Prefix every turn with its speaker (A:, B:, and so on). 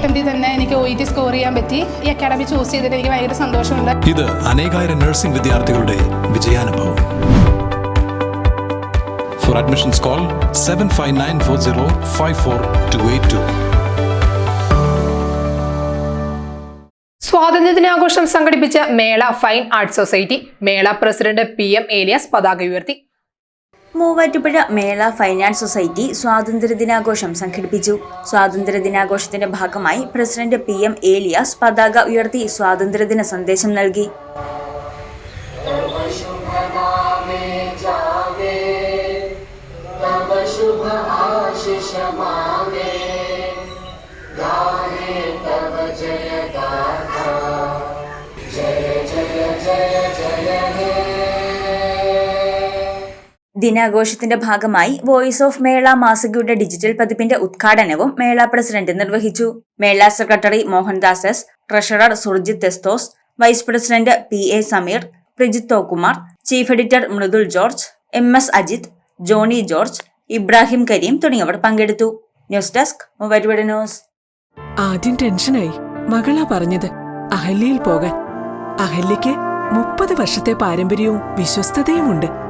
A: അറ്റംപ്റ്റിൽ തന്നെ എനിക്ക് O E T score ചെയ്യാൻ പറ്റി. ഈ അക്കാഡമി ചൂസ് ചെയ്തിട്ട് എനിക്ക് ഭയങ്കര സന്തോഷമുണ്ട്.
B: ഇത് അനേകായിരം നഴ്സിംഗ് വിദ്യാർത്ഥികളുടെ വിജയാനുഭവം. For admissions call seven five nine four zero five four two eight two
C: സ്വാതന്ത്ര്യദിനാഘോഷം സംഘടിപ്പിച്ച Mela fine arts society Mela president P M Elias പതാക ഉയർത്തി.
D: മൂവാറ്റുപുഴ മേള ഫൈനാൻസ് സൊസൈറ്റി സ്വാതന്ത്ര്യദിനാഘോഷം സംഘടിപ്പിച്ചു. സ്വാതന്ത്ര്യദിനാഘോഷത്തിന്റെ ഭാഗമായി പ്രസിഡന്റ് പി എം ഏലിയാസ് പതാക ഉയർത്തി സ്വാതന്ത്ര്യദിന സന്ദേശം നൽകി. ദിനാഘോഷത്തിന്റെ ഭാഗമായി വോയിസ് ഓഫ് മേള മാസികയുടെ ഡിജിറ്റൽ പതിപ്പിന്റെ ഉദ്ഘാടനവും മേള പ്രസിഡന്റ് നിർവഹിച്ചു. Mela secretary Mohandas S treasurer Surjith Esthos vice president P A Sameer Prijitho Kumar chief editor Mridul George M S Ajith Johny George Ibrahim Kareem തുടങ്ങിയവർ പങ്കെടുത്തു. News desk news.
E: ആദ്യം ടെൻഷനായി മകളാ പറഞ്ഞത് അഹല്യയിൽ പോകാൻ. അഹല്യയ്ക്ക് മുപ്പത് വർഷത്തെ പാരമ്പര്യവും വിശ്വസ്തതയുമുണ്ട്.